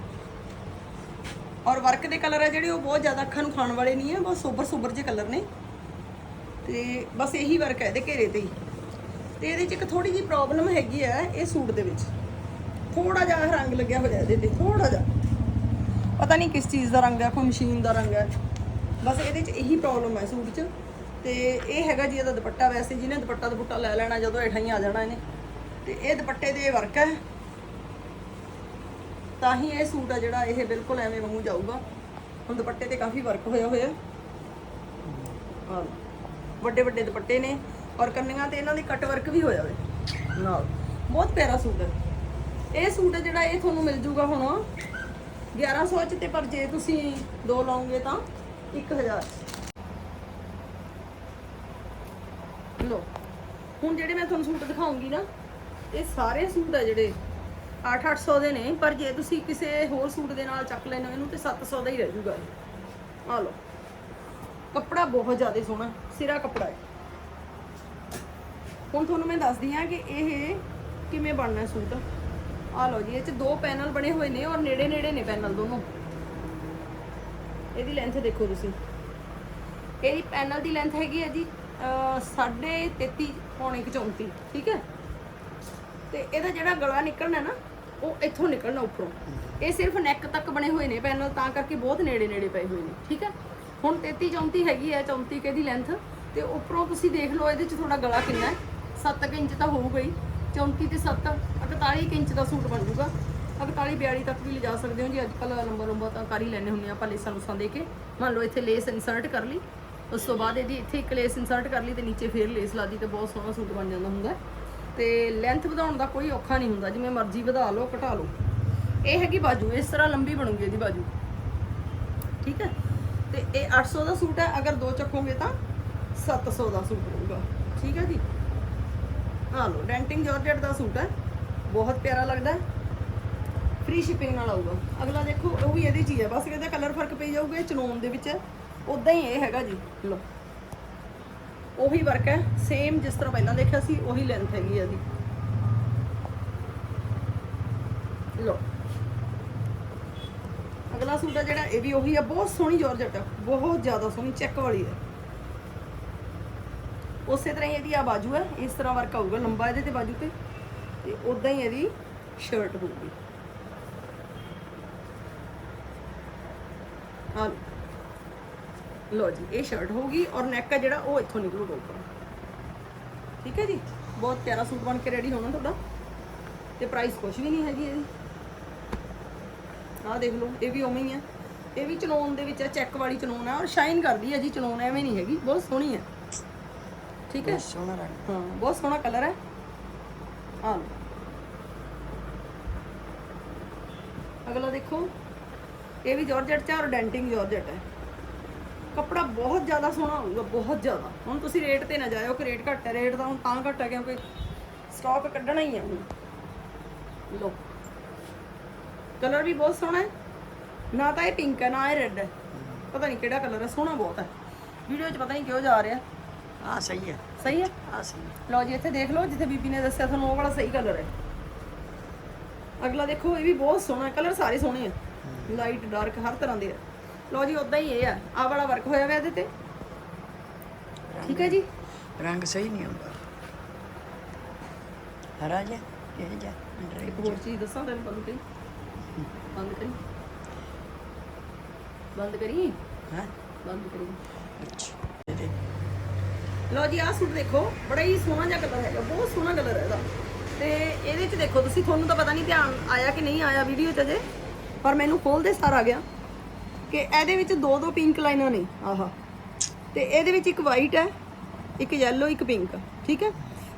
ਔਰ ਵਰਕ ਦੇ ਕਲਰ ਹੈ ਜਿਹੜੇ, ਉਹ ਬਹੁਤ ਜ਼ਿਆਦਾ ਅੱਖਾਂ ਨੂੰ ਖਾਣ ਵਾਲੇ ਨਹੀਂ ਹੈ ਬਹੁਤ ਸੋਬਰ ਸੋਬਰ ਜਿਹੇ ਕਲਰ ਨੇ। ਤੇ ਬਸ ਇਹੀ ਵਰਕ ਹੈ ਇਹਦੇ ਘੇਰੇ ਤੇ ਹੀ। ਤੇ ਇਹਦੇ 'ਚ ਇੱਕ ਥੋੜੀ ਜਿਹੀ ਪ੍ਰੋਬਲਮ ਹੈਗੀ ਹੈ ਇਹ ਸੂਟ ਦੇ ਵਿੱਚ। ਥੋੜਾ ਜਿਹਾ ਰੰਗ ਲੱਗਿਆ ਹੋਇਆ ਇਹਦੇ ਤੇ ਥੋੜਾ ਜਿਹਾ। ਪਤਾ ਨਹੀਂ ਕਿਸ ਚੀਜ਼ ਦਾ ਰੰਗ ਹੈ, ਕੋਈ ਮਸ਼ੀਨ ਦਾ ਰੰਗ ਹੈ। ਬਸ ਇਹਦੇ 'ਚ ਇਹੀ ਪ੍ਰੋਬਲਮ ਹੈ ਸੂਟ 'ਚ। ਤੇ ਇਹ ਹੈਗਾ ਜੀ ਇਹਦਾ ਦੁਪੱਟਾ ਵੈਸੇ, ਜਿਹਨੇ ਦੁਪੱਟਾ ਦੁਪੱਟਾ ਲੈ ਲੈਣਾ, ਜਦੋਂ ਹੇਠਾਂ ਹੀ ਆ ਜਾਣਾ ਇਹਨੇ। ਤੇ ਇਹ ਦੁਪੱਟੇ ਦੇ ਵਰਕ ਹੈ। ਤਾਂ ਹੀ ਇਹ ਸੂਟ ਆ ਜਿਹੜਾ, ਇਹ ਬਿਲਕੁਲ ਐਵੇਂ ਵਾਂਗੂ ਜਾਊਗਾ। ਹੁਣ ਦੁਪੱਟੇ ਤੇ ਕਾਫੀ ਵਰਕ ਹੋਇਆ ਹੋਇਆ। ਆਹ ਵੱਡੇ ਵੱਡੇ ਦੁਪੱਟੇ ਨੇ। ਔਰ ਕੰਨੀਆਂ ਤੇ ਇਹਨਾਂ ਦੇ ਕੱਟ ਵਰਕ ਵੀ ਹੋਇਆ ਹੋਇਆ। ਨਾਲ। ਬਹੁਤ ਪਿਆਰਾ ਸੂਟ ਹੈ। ਇਹ ਸੂਟ ਜਿਹੜਾ ਇਹ ਤੁਹਾਨੂੰ ਮਿਲ ਜੂਗਾ ਹੁਣ 1100 ਚ ਤੇ ਪਰ ਜੇ ਤੁਸੀਂ ਦੋ ਲਓਗੇ ਤਾਂ 1000 ਲੋ ਹੁਣ ਜਿਹੜੇ ਮੈਂ ਤੁਹਾਨੂੰ ਸੂਟ ਦਿਖਾਉਂਗੀ ਨਾ, ਇਹ ਸਾਰੇ ਸੂਟ ਆ ਜਿਹੜੇ। 8-800 ਦੇ ਨੇ, ਪਰ ਜੇ ਤੁਸੀਂ ਕਿਸੇ ਹੋਰ ਸੂਟ ਦੇ ਨਾਲ ਚੱਕ ਲੈਣਾ ਇਹਨੂੰ ਤੇ 700 ਦਾ ਹੀ ਰਹਿ ਜੂਗਾ ਆ ਲਓ, ਕੱਪੜਾ ਬਹੁਤ ਜ਼ਿਆਦਾ ਸੋਹਣਾ, ਸਿਰਾ ਕੱਪੜਾ ਹੈ ਹੁਣ ਤੁਹਾਨੂੰ ਮੈਂ ਦੱਸਦੀ ਹਾਂ ਕਿ ਇਹ ਕਿਵੇਂ ਬਣਨਾ ਸੂਟ। ਆ ਲਓ ਜੀ ਇਹ ਚ ਦੋ ਪੈਨਲ ਬਣੇ ਹੋਏ ਨੇ ਔਰ ਨੇੜੇ ਨੇੜੇ ਨੇ ਪੈਨਲ ਦੋਨੋਂ। ਇਹਦੀ ਲੈਂਥ ਦੇਖੋ ਤੁਸੀਂ। ਇਹਦੀ ਪੈਨਲ ਦੀ ਲੈਂਥ ਹੈਗੀ ਹੈ ਜੀ ਅਹ, ਸਾਢੇ 33 ਪੌਣੇ ਕੁ 34 ਠੀਕ ਹੈ? ਤੇ ਇਹਦਾ ਜਿਹੜਾ ਗਲਾ ਨਿਕਲਣਾ ਨਾ ਉਹ ਇੱਥੋਂ ਨਿਕਲਣਾ ਉੱਪਰੋਂ। ਇਹ ਸਿਰਫ ਨੈਕ ਤੱਕ ਬਣੇ ਹੋਏ ਨੇ ਪੈਨਲ ਤਾਂ ਕਰਕੇ ਬਹੁਤ ਨੇੜੇ ਨੇੜੇ ਪਏ ਹੋਏ ਨੇ ਠੀਕ ਹੈ? ਹੁਣ 33 34 ਹੈਗੀ ਹੈ 34 ਕੇ ਦੀ ਲੈਂਥ ਤੇ ਉੱਪਰੋਂ ਤੁਸੀਂ ਦੇਖ ਲਓ ਇਹਦੇ ਚ ਥੋੜਾ ਗਲਾ ਕਿੰਨਾ ਹੈ। 7 ਇੰਚ ਤਾਂ ਹੋਊਗਾ ਹੀ। 34 ਤੇ 7 41 ਕੁ ਇੰਚ ਦਾ ਸੂਟ ਬਣ ਜੂਗਾ 41 42 ਤੱਕ ਵੀ ਲਿਜਾ ਸਕਦੇ ਹੋ ਜੀ। ਅੱਜ ਕੱਲ ਲੰਬਾ ਲੰਬਾ ਤਾਂ ਕਰ ਹੀ ਲੈਣੇ ਹੁੰਦੇ ਆ ਆਪਾਂ ਲੇਸਾਂ ਲੂਸਾਂ ਦੇ ਕੇ। ਮੰਨ ਲਓ ਇੱਥੇ ਲੇਸ ਇਨਸਰਟ ਕਰ ਲਈ। ਉਸ ਤੋਂ ਬਾਅਦ ਇਹਦੀ ਇੱਥੇ ਇੱਕ ਲੇਸ ਇਨਸਰਟ ਕਰ ਲਈ ਤੇ ਨੀਚੇ ਫੇਰ ਲੇਸ ਲਾ ਦੀ ਤੇ ਬਹੁਤ ਸੋਹਣਾ ਸੂਟ ਬਣ ਜਾਂਦਾ ਹੁੰਦਾ। ਹੈ। ਤੇ ਲੈਂਥ ਵਧਾਉਣ ਦਾ ਕੋਈ ਔਖਾ ਨਹੀਂ ਹੁੰਦਾ। ਜਿਵੇਂ ਮਰਜ਼ੀ ਵਧਾ ਲਓ, ਘਟਾ ਲਓ। ਇਹ ਹੈਗੀ ਬਾਜੂ। ਇਸ ਤਰ੍ਹਾਂ ਲੰਬੀ ਬਣੂਗੀ ਇਹਦੀ ਬਾਜੂ। ਠੀਕ ਹੈ? ਤੇ ਇਹ 800 ਦਾ ਸੂਟ ਹੈ। ਅਗਰ ਦੋ ਚੱਕੋਗੇ ਤਾਂ 700 ਦਾ ਸੂਟ ਹੋਊਗਾ। ਠੀਕ ਹੈ ਜੀ? ਆ ਲਓ, ਡੈਂਟਿੰਗ ਜਾਰਜਟ ਦਾ ਸੂਟ ਹੈ। ਬਹੁਤ ਪਿਆਰਾ ਲੱਗਦਾ ਹੈ। ਫ੍ਰੀ ਸ਼ਿਪਿੰਗ ਨਾਲ ਆਊਗਾ। ਅਗਲਾ ਦੇਖੋ, ਉਹ ਵੀ ਇਹਦੇ ਚ ਹੀ। ਹੈ ਬਸ ਇਹਦਾ ਕਲਰ ਫ਼ਰਕ ਪਈ ਜਾਊਗਾ ਇਹ ਚਨੋਨ ਦੇ ਵਿੱਚ। ਉਦਾਂ ਹੀ ਇਹ ਹੈਗਾ ਜੀ। ਲਓ। ਉਹੀ ਵਰਕ ਹੈ। ਸੇਮ ਜਿਸ ਤਰ੍ਹਾਂ ਪਹਿਲਾਂ ਦੇਖਿਆ ਸੀ, ਉਹੀ ਲੈਂਥ ਹੈਗੀ ਹੈ ਇਹਦੀ ਲਓ। ਅਗਲਾ ਸੂਟ ਹੈ ਜਿਹੜਾ, ਇਹ ਵੀ ਉਹੀ ਆ ਬਹੁਤ ਸੋਹਣੀ ਜਾਰਜਟ ਹੈ। ਬਹੁਤ ਜ਼ਿਆਦਾ ਸੋਹਣੀ ਚੈੱਕ ਵਾਲੀ ਹੈ। ਉਸੇ ਤਰ੍ਹਾਂ ਹੀ ਇਹਦੀ ਆ ਬਾਜੂ ਹੈ, ਇਸ ਤਰ੍ਹਾਂ ਵਰਕ ਆਊਗਾ ਲੰਬਾ ਇਹਦੇ ਤੇ ਬਾਜੂ ਤੇ ਤੇ ਉਦਾਂ ਹੀ ਇਹਦੀ ਸ਼ਰਟ ਹੋਊਗੀ। ਹਾਂ। ਲੋ ਜੀ, ਇਹ ਸ਼ਰਟ ਹੋਊਗੀ ਔਰ ਨੈਕ ਹੈ ਜਿਹੜਾ, ਉਹ ਇੱਥੋਂ ਨਿਕਲੂਗਾ ਉੱਪਰ ਠੀਕ ਹੈ ਜੀ? ਬਹੁਤ ਪਿਆਰਾ ਸੂਟ ਬਣ ਕੇ ਰੈਡੀ ਹੋਣਾ ਤੁਹਾਡਾ। ਤੇ ਪ੍ਰਾਈਸ ਕੁਝ ਵੀ ਨਹੀਂ ਹੈਗੀ ਇਹਦੀ। ਆਹ ਦੇਖ ਲਓ, ਇਹ ਵੀ ਉਵੇਂ ਹੀ ਹੈ। ਇਹ ਵੀ ਚਨੋਨ ਦੇ ਵਿੱਚ ਹੈ ਚੈੱਕ ਵਾਲੀ ਚਨੋਨ ਹੈ ਔਰ ਸ਼ਾਈਨ ਕਰਦੀ ਹੈ ਜੀ ਚਨੋਨ ਐਵੇਂ ਨਹੀਂ ਹੈਗੀ, ਬਹੁਤ ਸੋਹਣੀ ਹੈ। ਠੀਕ ਹੈ? ਸੋਹਣਾ ਰੰਗ। ਹਾਂ ਬਹੁਤ ਸੋਹਣਾ ਕਲਰ ਹੈ। ਆ ਲਓ। ਅਗਲਾ ਦੇਖੋ। ਇਹ ਵੀ ਜਾਰਜਟ ਚ ਔਰ ਡੈਂਟਿੰਗ ਜਾਰਜਟ ਹੈ। ਕੱਪੜਾ ਬਹੁਤ ਜ਼ਿਆਦਾ ਸੋਹਣਾ ਹੋਊਗਾ ਬਹੁਤ ਜ਼ਿਆਦਾ। ਹੁਣ ਤੁਸੀਂ ਰੇਟ ਤੇ ਨਾ ਜਾਇਓ ਕਿ ਰੇਟ ਘੱਟ ਹੈ ਰੇਟ ਤਾਂ ਹੁਣ ਤਾਂ ਘੱਟ ਹੈ ਕਿਉਂਕਿ ਸਟਾਕ ਕੱਢਣਾ ਹੀ ਹੈ ਹੁਣ। ਲੋ ਕਲਰ ਵੀ ਬਹੁਤ ਸੋਹਣਾ ਹੈ। ਨਾ ਤਾਂ ਇਹ ਪਿੰਕ ਹੈ ਨਾ ਇਹ ਰੈੱਡ ਹੈ। ਪਤਾ ਨਹੀਂ ਕਿਹੜਾ ਕਲਰ ਹੈ ਸੋਹਣਾ ਬਹੁਤ ਹੈ। ਵੀਡੀਓ 'ਚ ਪਤਾ ਨਹੀਂ ਕਿਉਂ ਜਾ ਰਿਹਾ। ਆ ਸਹੀ ਹੈ। ਸਹੀ ਹੈ? ਆ ਸਹੀ ਹੈ। ਲਓ ਜੀ ਇੱਥੇ ਦੇਖ ਲਓ ਜਿੱਥੇ ਬੀਬੀ ਨੇ ਦੱਸਿਆ ਤੁਹਾਨੂੰ ਉਹ ਵਾਲਾ ਸਹੀ ਕਲਰ ਹੈ। ਅਗਲਾ ਦੇਖੋ ਇਹ ਵੀ ਬਹੁਤ ਸੋਹਣਾ ਕਲਰ ਸਾਰੇ ਸੋਹਣੇ ਆ। ਲਾਈਟ ਡਾਰਕ ਹਰ ਤਰ੍ਹਾਂ ਦੇ ਆ। ਲਓ ਜੀ ਉਦਾਂ ਹੀ ਇਹ ਆ। ਆਹ ਵਾਲਾ ਵਰਕ ਹੋਇਆ ਹੋਇਆ ਇਹਦੇ ਤੇ? ਠੀਕ ਹੈ ਜੀ? ਰੰਗ ਸਹੀ ਨਹੀਂ ਹੁੰਦਾ ਹਰਾ ਜਾ ਇਹ ਜਾ ਅੰਦਰ ਇੱਕ ਹੋਰ ਚੀਜ਼ ਦੱਸਾਂ ਤੈਨੂੰ ਬੰਦ ਕਰੀ। ਬੰਦ ਕਰੀ। ਬੰਦ ਕਰੀ? ਹੈ? ਬੰਦ ਕਰੀ। ਅੱਛਾ। ਦੇ ਦੇ ਲਓ ਜੀ, ਆਹ ਸੂਟ ਦੇਖੋ, ਬੜਾ ਹੀ ਸੋਹਣਾ ਜਿਹਾ ਕਲਰ ਹੈਗਾ, ਬਹੁਤ ਸੋਹਣਾ ਕਲਰ ਹੈ ਇਹਦਾ। ਤੇ ਇਹਦੇ ਚ ਦੇਖੋ, ਤੁਸੀਂ ਤੁਹਾਨੂੰ ਤਾਂ ਪਤਾ ਨਹੀਂ ਧਿਆਨ ਆਇਆ ਕਿ ਨਹੀਂ ਆਇਆ ਵੀਡੀਓ ਚ ਅਜੇ, ਪਰ ਮੈਨੂੰ ਖੋਲਦੇ ਸਾਰ ਆ ਗਿਆ ਕਿ ਇਹਦੇ ਵਿੱਚ ਦੋ ਦੋ ਪਿੰਕ ਲਾਈਨਾਂ ਨੇ, ਆਹਾ। ਤੇ ਇਹਦੇ ਵਿੱਚ ਇੱਕ ਵਾਈਟ ਹੈ, ਇੱਕ ਯੈਲੋ ਇੱਕ ਪਿੰਕ ਠੀਕ ਹੈ?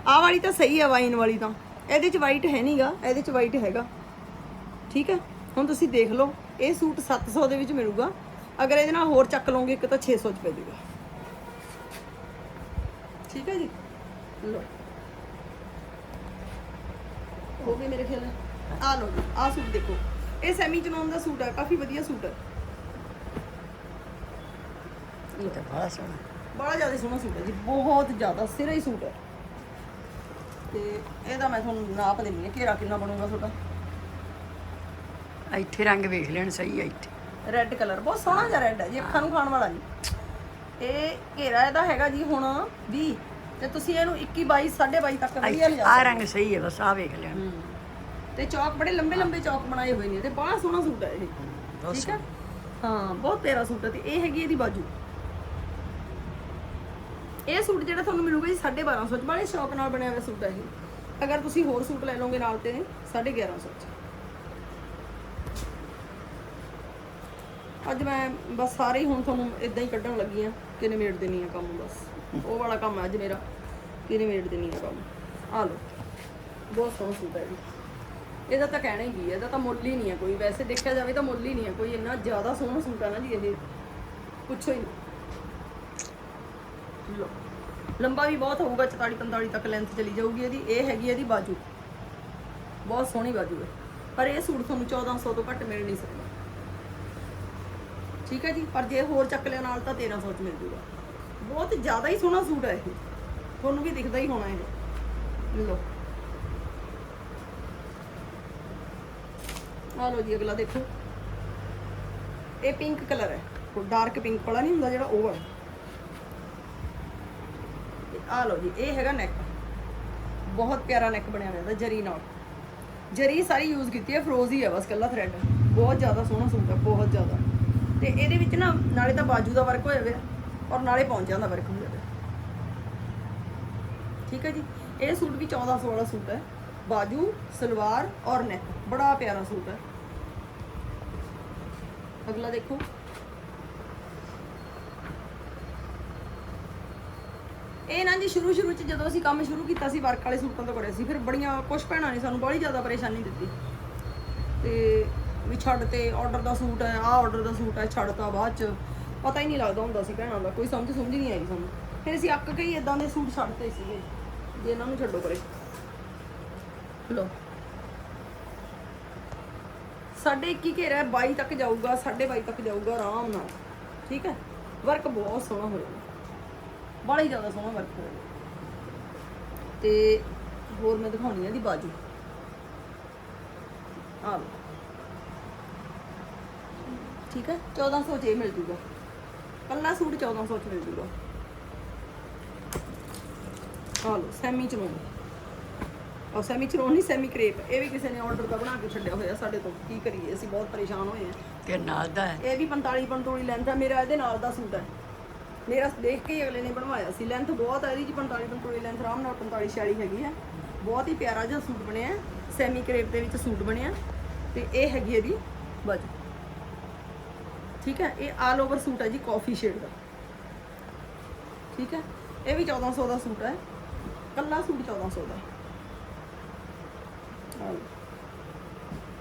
ਆਹ ਵਾਲੀ ਤਾਂ ਸਹੀ ਹੈ ਵਾਈਨ ਵਾਲੀ ਤਾਂ। ਇਹਦੇ ਚ ਵਾਈਟ ਹੈ ਨਹੀਂਗਾ ਇਹਦੇ ਚ ਵਾਈਟ ਹੈਗਾ। ਠੀਕ ਹੈ? ਹੁਣ ਤੁਸੀਂ ਦੇਖ ਲਓ, ਇਹ ਸੂਟ 700 ਦੇ ਵਿੱਚ ਮਿਲੂਗਾ। ਅਗਰ ਇਹਦੇ ਨਾਲ ਹੋਰ ਚੱਕ ਲਓਗੇ, ਇੱਕ ਤਾਂ 600 ਚ ਪੈ ਜਾਊਗਾ ਠੀਕ ਹੈ ਜੀ? ਲੋ ਹੋ ਗਏ ਮੇਰੇ ਖਿਆਲ ਆ ਲੋ ਆ ਸੂਟ ਦੇਖੋ। ਇਹ ਸੈਮੀ ਚਨੋਨ ਦਾ ਸੂਟ ਹੈ ਕਾਫੀ ਵਧੀਆ ਸੂਟ ਹੈ ਇਹ ਤਾਂ ਬੜਾ ਸੋਹਣਾ। ਬੜਾ ਜ਼ਿਆਦਾ ਸੋਹਣਾ ਸੂਟ ਹੈ ਜੀ ਬਹੁਤ ਜ਼ਿਆਦਾ ਸਿਰਾ ਹੀ ਸੂਟ ਹੈ ਤੇ ਇਹਦਾ ਮੈਂ ਤੁਹਾਨੂੰ ਨਾਪ ਦਿੰਦੀ ਹਾਂ ਘੇਰਾ ਕਿੰਨਾ ਬਣੂਗਾ ਤੁਹਾਡਾ? ਇੱਥੇ ਰੰਗ ਵੇਖ ਲੈਣ ਸਹੀ ਹੈ ਇੱਥੇ। ਰੈੱਡ ਕਲਰ ਬਹੁਤ ਸੋਹਣਾ ਜਿਹਾ ਰੈੱਡ ਹੈ ਜੀ ਅੱਖਾਂ ਨੂੰ ਖਾਣ ਵਾਲਾ ਨਹੀਂ ਇਹ ਘੇਰਾ ਇਹਦਾ ਹੈਗਾ ਜੀ ਹੁਣ 20 ਤੇ ਤੁਸੀਂ ਇਹਨੂੰ 21 22 22.5 ਤੱਕ ਵਧੀਆ ਲਿਜਾ ਆ ਰੰਗ ਸਹੀ ਹੈ ਬਸ ਆ ਵੇਖ ਲੈਣ। ਤੇ ਚੌਕ ਬੜੇ ਲੰਬੇ ਲੰਬੇ ਚੌਕ ਬਣਾਏ ਹੋਏ ਨੇ ਤੇ ਬੜਾ ਸੋਹਣਾ ਸੂਟ ਹੈ ਇਹ। ਠੀਕ ਹੈ? ਹਾਂ ਬਹੁਤ ਪਿਆਰਾ ਸੂਟ ਹੈ ਤੇ ਇਹ ਹੈਗੀ ਇਹਦੀ ਬਾਜੂ। ਇਹ ਸੂਟ ਜਿਹੜਾ ਤੁਹਾਨੂੰ ਮਿਲੂਗਾ ਜੀ 1250 ਚ ਬੜੇ ਸ਼ੌਕ ਨਾਲ ਬਣਿਆ ਹੋਇਆ ਸੂਟ ਹੈ ਇਹ। ਅਗਰ ਤੁਸੀਂ ਹੋਰ ਸੂਟ ਲੈ ਲਓਗੇ ਨਾਲ ਤੇ 1150 ਚ। ਅੱਜ ਮੈਂ ਬਸ ਸਾਰੇ ਹੀ ਹੁਣ ਤੁਹਾਨੂੰ ਇਦਾਂ ਹੀ ਕੱਢਣ ਲੱਗੀ ਆ ਕਿ ਨਿਮੇੜ ਦੇਣੀ ਆ ਕੰਮ ਬਸ। ਉਹ ਵਾਲਾ ਕੰਮ ਹੈ ਅੱਜ ਮੇਰਾ ਕਿ ਨਿਮੇੜ ਦੇਣੀ ਆ ਕੰਮ। ਆ ਲਓ, ਬਹੁਤ ਸੋਹਣਾ ਸੂਟ ਹੈ ਜੀ। ਇਹਦਾ ਤਾਂ ਕਹਿਣਾ ਹੀ ਹੈ ਇਹਦਾ ਤਾਂ ਮੁੱਲ ਹੀ ਨਹੀਂ ਹੈ ਕੋਈ। ਵੈਸੇ ਦੇਖਿਆ ਜਾਵੇ ਤਾਂ ਮੁੱਲ ਹੀ ਨਹੀਂ ਹੈ ਕੋਈ। ਇੰਨਾ ਜ਼ਿਆਦਾ ਸੋਹਣਾ ਸੂਟ ਹੈ ਨਾ ਜੀ ਇਹ। ਪੁੱਛੋ ਹੀ ਨਾ ਲਓ, ਲੰਬਾ ਵੀ ਬਹੁਤ ਹੋਊਗਾ 44 45 ਤੱਕ ਲੈਂਥ ਚਲੀ ਜਾਊਗੀ ਇਹਦੀ। ਇਹ ਹੈਗੀ ਇਹਦੀ ਬਾਜੂ। ਬਹੁਤ ਸੋਹਣੀ ਬਾਜੂ ਹੈ ਪਰ ਇਹ ਸੂਟ ਤੁਹਾਨੂੰ 1400 ਤੋਂ ਘੱਟ ਮਿਲ ਨਹੀਂ ਸਕਦਾ। ਠੀਕ ਹੈ ਜੀ, ਪਰ ਜੇ ਹੋਰ ਚੱਕ ਲਿਆ ਨਾਲ ਤਾਂ 1300 ਚ ਮਿਲ ਜੂਗਾ। ਬਹੁਤ ਜ਼ਿਆਦਾ ਹੀ ਸੋਹਣਾ ਸੂਟ ਹੈ ਇਹ। ਤੁਹਾਨੂੰ ਵੀ ਦਿਖਦਾ ਹੀ ਹੋਣਾ ਇਹ। ਲਓ। ਆ ਲਓ ਜੀ, ਅਗਲਾ ਦੇਖੋ। ਇਹ ਪਿੰਕ ਕਲਰ ਹੈ। ਡਾਰਕ ਪਿੰਕ ਵਾਲਾ ਨਹੀਂ ਹੁੰਦਾ ਜਿਹੜਾ ਉਹ ਹੈ। ਆ ਲਓ ਜੀ, ਇਹ ਹੈਗਾ ਨੈਕ ਬਹੁਤ ਪਿਆਰਾ ਨੈਕ ਬਣਿਆ ਹੋਇਆ ਇਹਦਾ, ਜਰੀ ਨਾਲ। ਜਰੀ ਸਾਰੀ ਯੂਜ਼ ਕੀਤੀ ਹੈ ਫਰੋਜ਼ ਹੀ ਹੈ ਬਸ ਕੱਲਾ ਥ੍ਰੈਡ ਬਹੁਤ ਜ਼ਿਆਦਾ ਸੋਹਣਾ ਸੂਟ ਹੈ, ਬਹੁਤ ਜ਼ਿਆਦਾ। ਤੇ ਇਹਦੇ ਵਿੱਚ ਨਾ ਨਾਲੇ ਤਾਂ ਬਾਜੂ ਦਾ ਵਰਕ ਹੋਇਆ ਹੋਇਆ, ਔਰ ਨਾਲੇ ਪੌਂਚਿਆਂ ਦਾ ਵਰਕ ਹੋਇਆ ਹੋਇਆ। ਠੀਕ ਹੈ ਜੀ? ਇਹ ਸੂਟ ਵੀ 1400 ਵਾਲਾ ਸੂਟ ਹੈ। ਬਾਜੂ, ਸਲਵਾਰ ਔਰ ਨੈਕ ਬੜਾ ਪਿਆਰਾ ਸੂਟ ਹੈ। ਅਗਲਾ ਦੇਖੋ। ਇਹ ਨਾ ਜੀ ਸ਼ੁਰੂ ਸ਼ੁਰੂ ਚ ਜਦੋਂ ਅਸੀਂ ਕੰਮ ਸ਼ੁਰੂ ਕੀਤਾ ਸੀ ਵਰਕ ਵਾਲੇ ਸੂਟਾਂ ਤੋਂ ਕਰਿਆ ਸੀ, ਫਿਰ ਬੜੀਆਂ ਕੁਝ ਭੈਣਾਂ ਨੇ ਸਾਨੂੰ ਬੜੀ ਜ਼ਿਆਦਾ ਪਰੇਸ਼ਾਨੀ ਦਿੱਤੀ। ਤੇ ਵੀ ਛੱਡ ਤੇ ਆਰਡਰ ਦਾ ਸੂਟ ਹੈ ਆਹ ਆਰਡਰ ਦਾ ਸੂਟ ਹੈ ਛੱਡਤਾ ਬਾਅਦ ਚ। ਪਤਾ ਹੀ ਨਹੀਂ ਲੱਗਦਾ ਹੁੰਦਾ ਸੀ ਭੈਣਾਂ ਦਾ ਕੋਈ ਸਮਝ ਸਮਝ ਨਹੀਂ ਆਈ ਸਾਨੂੰ। ਫਿਰ ਅਸੀਂ ਅੱਕ ਕੇ ਹੀ ਇਦਾਂ ਦੇ ਸੂਟ ਛੱਡਤੇ ਸੀਗੇ ਜੇ ਇਹਨਾਂ ਨੂੰ ਛੱਡੋ ਪਰੇ। ਲੋ ਸਾਡੇ 21 ਘੇਰਾ ਹੈ, 22 ਤੱਕ ਜਾਊਗਾ 22.5 ਤੱਕ ਜਾਊਗਾ ਆਰਾਮ ਨਾਲ। ਠੀਕ ਹੈ? ਵਰਕ ਬਹੁਤ ਸੋਹਣਾ ਹੋਏਗਾ ਬੜਾ ਹੀ ਜ਼ਿਆਦਾ ਸੋਹਣਾ ਵਰਕ ਹੋਏਗਾ ਤੇ ਹੋਰ ਮੈਂ ਦਿਖਾਉਣੀ ਹੈ ਦੀ ਬਾਜੂ। ਆ ਲਓ। ਠੀਕ ਹੈ? 1400 ਚ ਇਹ ਮਿਲ ਜੂਗਾ। ਕੱਲਾ ਸੂਟ 1400 ਚ ਮਿਲ ਜੂਗਾ। ਆ ਲਓ ਸੈਮੀ ਚਨੋਨ ਔਰ ਸੈਮੀ ਨਹੀਂ ਸੈਮੀ ਕ੍ਰੇਪ। ਇਹ ਵੀ ਕਿਸੇ ਨੇ ਆਰਡਰ ਦਾ ਬਣਾ ਕੇ ਛੱਡਿਆ ਹੋਇਆ ਸਾਡੇ ਤੋਂ। ਕੀ ਕਰੀਏ ਅਸੀਂ ਬਹੁਤ ਪਰੇਸ਼ਾਨ ਹੋਏ ਹਾਂ। ਕਿ ਨਾਲ ਦਾ ਹੈ? ਇਹ ਵੀ 45 45 ਲੈਂਥ ਹੈ। ਮੇਰਾ ਇਹਦੇ ਨਾਲ ਦਾ ਸੂਟ ਹੈ। ਮੇਰਾ ਦੇਖ ਕੇ ਹੀ ਅਗਲੇ ਨੇ ਬਣਵਾਇਆ ਸੀ। ਲੈਂਥ ਬਹੁਤ ਹੈ ਇਹਦੀ ਜੀ 45 45 ਲੈਂਥ ਆਰਾਮ ਨਾਲ 45 46 ਹੈਗੀ ਹੈ। ਬਹੁਤ ਹੀ ਪਿਆਰਾ ਜਿਹਾ ਸੂਟ ਬਣਿਆ। ਹੈ ਸੈਮੀ ਕਰੇਪ ਦੇ ਵਿੱਚ ਸੂਟ ਬਣਿਆ। ਤੇ ਇਹ ਹੈਗੀ ਇਹਦੀ ਬਾਜੂ ਠੀਕ ਹੈ? ਇਹ ਆਲ ਓਵਰ ਸੂਟ ਹੈ ਜੀ ਕਾਫੀ ਸ਼ੇਡ ਦਾ। ਠੀਕ ਹੈ? ਇਹ ਵੀ 1400 ਦਾ ਸੂਟ ਹੈ। ਕੱਲਾ ਸੂਟ 1400 ਦਾ ਲਓ।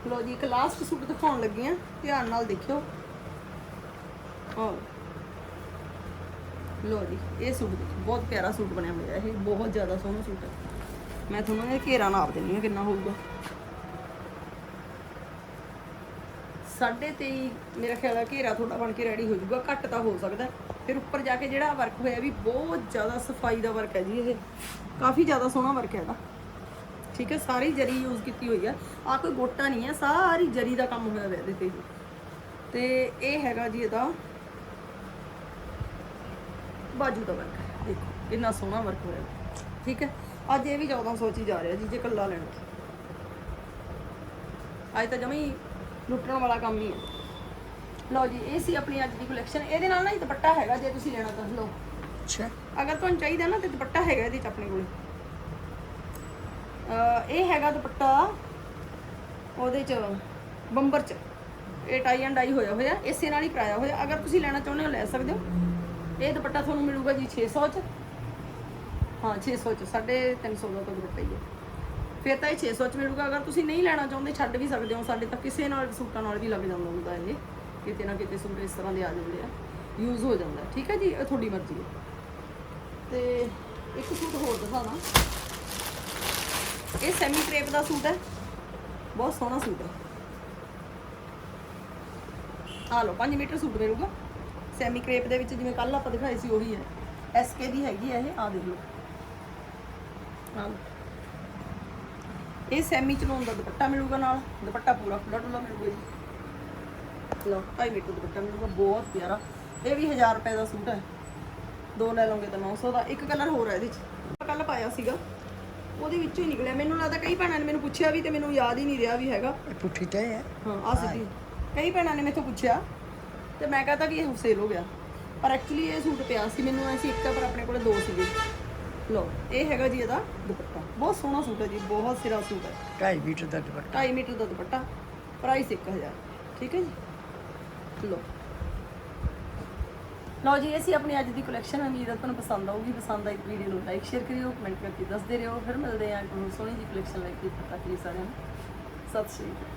ਲੋ ਜੀ, ਇੱਕ ਲਾਸਟ ਸੂਟ ਦਿਖਾਉਣ ਲੱਗੀ ਆ ਧਿਆਨ ਨਾਲ ਦੇਖਿਓ। ਆਹ ਲੋ ਜੀ, ਇਹ ਸੂਟ ਦੇਖੋ। ਬਹੁਤ ਪਿਆਰਾ ਸੂਟ ਬਣਿਆ ਹੋਇਆ ਇਹ। ਬਹੁਤ ਜ਼ਿਆਦਾ ਸੋਹਣਾ ਸੂਟ ਹੈ। ਮੈਂ ਤੁਹਾਨੂੰ ਇਹ ਘੇਰਾ ਨਾਪ ਦਿੰਦੀ ਹਾਂ ਕਿੰਨਾ ਹੋਊਗਾ? ਸਾਢੇ ਤੇਈ ਮੇਰਾ ਖਿਆਲ ਹੈ ਘੇਰਾ ਤੁਹਾਡਾ ਬਣ ਕੇ ਰੈਡੀ ਹੋ ਜਾਊਗਾ, ਘੱਟ ਤਾਂ ਹੋ ਸਕਦਾ। ਫਿਰ ਉੱਪਰ ਜਾ ਕੇ ਜਿਹੜਾ ਵਰਕ ਹੋਇਆ ਵੀ ਬਹੁਤ ਜ਼ਿਆਦਾ ਸਫ਼ਾਈ ਦਾ ਵਰਕ ਹੈ ਜੀ ਇਹ। ਕਾਫੀ ਜ਼ਿਆਦਾ ਸੋਹਣਾ ਵਰਕ ਹੈ ਇਹਦਾ। ਠੀਕ ਹੈ, ਸਾਰੀ ਜਰੀ ਯੂਜ਼ ਕੀਤੀ ਹੋਈ ਆ। ਆ ਕੋਈ ਗੋਟਾ ਨਹੀਂ ਹੈ, ਸਾਰੀ ਜਰੀ ਦਾ ਕੰਮ ਹੋਇਆ ਹੋਇਆ ਇਹਦੇ ਤੇ ਤੇ ਇਹ ਹੈਗਾ ਜੀ ਇਹਦਾ ਬਾਜੂ ਦਾ ਵਰਕ ਹੈ ਦੇਖੋ, ਕਿੰਨਾ ਸੋਹਣਾ ਵਰਕ ਹੋਇਆ। ਠੀਕ ਹੈ, ਅੱਜ ਇਹ ਵੀ 1400 ਸੋਚੀ ਜਾ ਰਿਹਾ ਜੀ, ਜੇ ਕੱਲਾ ਲੈਣਾ। ਅੱਜ ਤਾਂ ਜਮੀ ਲੁੱਟਣ ਵਾਲਾ ਕੰਮ ਹੀ ਹੈ ਲਓ ਜੀ ਇਹ ਸੀ ਆਪਣੀ ਅੱਜ ਦੀ ਕਲੈਕਸ਼ਨ ਇਹਦੇ ਨਾਲ ਨਾ ਇਹ ਦੁਪੱਟਾ ਹੈਗਾ ਜੇ ਤੁਸੀਂ ਲੈਣਾ ਤਾਂ। ਲਓ। ਅੱਛਾ। ਅਗਰ ਤੁਹਾਨੂੰ ਚਾਹੀਦਾ ਨਾ ਤੇ ਦੁਪੱਟਾ ਹੈਗਾ ਇਹਦੇ ਚ ਆਪਣੇ ਕੋਲ। ਇਹ ਹੈਗਾ ਦੁਪੱਟਾ ਉਹਦੇ ਚ ਬੰਬਰ ਚ। ਇਹ ਟਾਈ ਐਂਡ ਡਾਈ ਹੋਇਆ ਹੋਇਆ ਇਸੇ ਨਾਲ ਹੀ ਕਰਾਇਆ ਹੋਇਆ। ਅਗਰ ਤੁਸੀਂ ਲੈਣਾ ਚਾਹੁੰਦੇ ਹੋ ਲੈ ਸਕਦੇ ਹੋ। ਇਹ ਦੁਪੱਟਾ ਤੁਹਾਨੂੰ ਮਿਲੂਗਾ ਜੀ 600 ਚ। ਹਾਂ 600 ਚ 350 ਦਾ ਤਾਂ ਦੁਪੱਟਾ ਹੀ ਹੈ। ਫਿਰ ਤਾਂ ਇਹ 600 ਚ ਮਿਲੂਗਾ, ਅਗਰ ਤੁਸੀਂ ਨਹੀਂ ਲੈਣਾ ਚਾਹੁੰਦੇ, ਛੱਡ ਵੀ ਸਕਦੇ ਹੋ। ਸਾਡੇ ਤਾਂ ਕਿਸੇ ਨਾਲ ਸੂਟਾਂ ਨਾਲ ਵੀ ਲੱਗ ਜਾਂਦਾ ਹੁੰਦਾ ਇਹ। ਕਿਤੇ ਨਾ ਕਿਤੇ ਸੂਟ ਇਸ ਤਰ੍ਹਾਂ ਦੇ ਆ ਜਾਂਦੇ ਆ। ਯੂਜ਼ ਹੋ ਜਾਂਦਾ। ਠੀਕ ਹੈ ਜੀ? ਇਹ ਤੁਹਾਡੀ ਮਰਜ਼ੀ ਹੈ। ਤੇ ਇੱਕ ਸੂਟ ਹੋਰ ਦਿਖਾਣਾ ਇਹ ਸੈਮੀ ਕ੍ਰੇਪ ਦਾ ਸੂਟ ਹੈ। ਬਹੁਤ ਸੋਹਣਾ ਸੂਟ ਹੈ। ਆ ਲਓ 5 ਮੀਟਰ ਸੂਟ ਮਿਲੂਗਾ। ਸੈਮੀ ਕ੍ਰੇਪ ਦੇ ਵਿੱਚ ਜਿਵੇਂ ਕੱਲ ਆਪਾਂ ਦਿਖਾਈ ਸੀ, ਉਹੀ ਹੈ। ਐਸਕੇ ਦੀ ਹੈਗੀ ਹੈ ਇਹ। ਆ ਦੇਖ ਲਓ। ਆ ਲਓ। ਇਹ ਸੈਮੀ ਚਲੋਂ ਦਾ ਦੁਪੱਟਾ ਮਿਲੂਗਾ ਨਾਲ ਦੁਪੱਟਾ ਪੂਰਾ ਖੁੱਲਾ ਡੁੱਲਾ ਮਿਲੂਗਾ ਜੀ। ਲਓ 2.5 ਮੀਟਰ ਦੁਪੱਟਾ ਮਿਲੂਗਾ ਬਹੁਤ ਪਿਆਰਾ। ਇਹ ਵੀ 1000 ਰੁਪਏ ਦਾ ਸੂਟ ਹੈ। ਦੋ ਲੈ ਲਓਗੇ ਤਾਂ 900 ਦਾ ਇੱਕ ਕਲਰ ਹੋਰ ਹੈ ਇਹਦੇ ਚ। ਕੱਲ ਪਾਇਆ ਸੀਗਾ ਉਹਦੇ ਵਿੱਚੋਂ ਹੀ ਨਿਕਲਿਆ। ਮੈਨੂੰ ਲੱਗਦਾ ਕਈ ਭੈਣਾਂ ਨੇ ਮੈਨੂੰ ਪੁੱਛਿਆ ਵੀ ਤੇ ਮੈਨੂੰ ਯਾਦ ਹੀ ਨਹੀਂ ਰਿਹਾ ਵੀ ਹੈਗਾ। ਇਹ ਪੁੱਠੀ ਤੇ ਹੈ ਹਾਂ। ਆ ਸਿੱਧੀ। ਕਈ ਭੈਣਾਂ ਨੇ ਮੈਥੋਂ ਪੁੱਛਿਆ ਤੇ ਮੈਂ ਕਹਤਾ ਕਿ ਇਹ ਸੇਲ ਹੋ ਗਿਆ। ਪਰ ਐਕਚੁਅਲੀ ਇਹ ਸੂਟ ਪਿਆ ਸੀ ਮੈਨੂੰ ਐਸੀ ਇੱਕ ਤਾਂ ਪਰ ਆਪਣੇ ਕੋਲੇ ਦੋ ਸੀਗੇ। ਲਓ ਇਹ ਹੈਗਾ ਜੀ ਇਹਦਾ ਦੁਪੱਟਾ। ਬਹੁਤ ਸੋਹਣਾ ਸੂਟ ਹੈ ਜੀ ਬਹੁਤ ਸਿਰਾ ਸੂਟ ਹੈ। 2.5 ਮੀਟਰ ਦਾ ਦੁਪੱਟਾ। 2.5 ਮੀਟਰ ਦਾ ਦੁਪੱਟਾ ਪ੍ਰਾਈਸ 1000 ਠੀਕ ਹੈ ਜੀ? ਲਓ। ਲਓ ਜੀ ਇਹ ਸੀ ਆਪਣੀ ਅੱਜ ਦੀ ਕਲੈਕਸ਼ਨ ਉਮੀਦ ਹੈ ਤੁਹਾਨੂੰ ਪਸੰਦ ਆਊਗੀ ਪਸੰਦ ਆਈ ਵੀਡੀਓ ਨੂੰ ਲਾਈਕ ਸ਼ੇਅਰ ਕਰਿਓ ਕਮੈਂਟ ਕਰਕੇ ਦੱਸਦੇ ਰਹੋ ਫਿਰ ਮਿਲਦੇ ਆਂ ਕੋਈ ਸੋਹਣੀ ਜੀ ਕਲੈਕਸ਼ਨ ਲੈ ਕੇ ਤੱਕ ਲਈ ਸਾਰਿਆਂ ਨੂੰ। ਸਤਿ ਸ਼੍ਰੀ ਅਕਾਲ।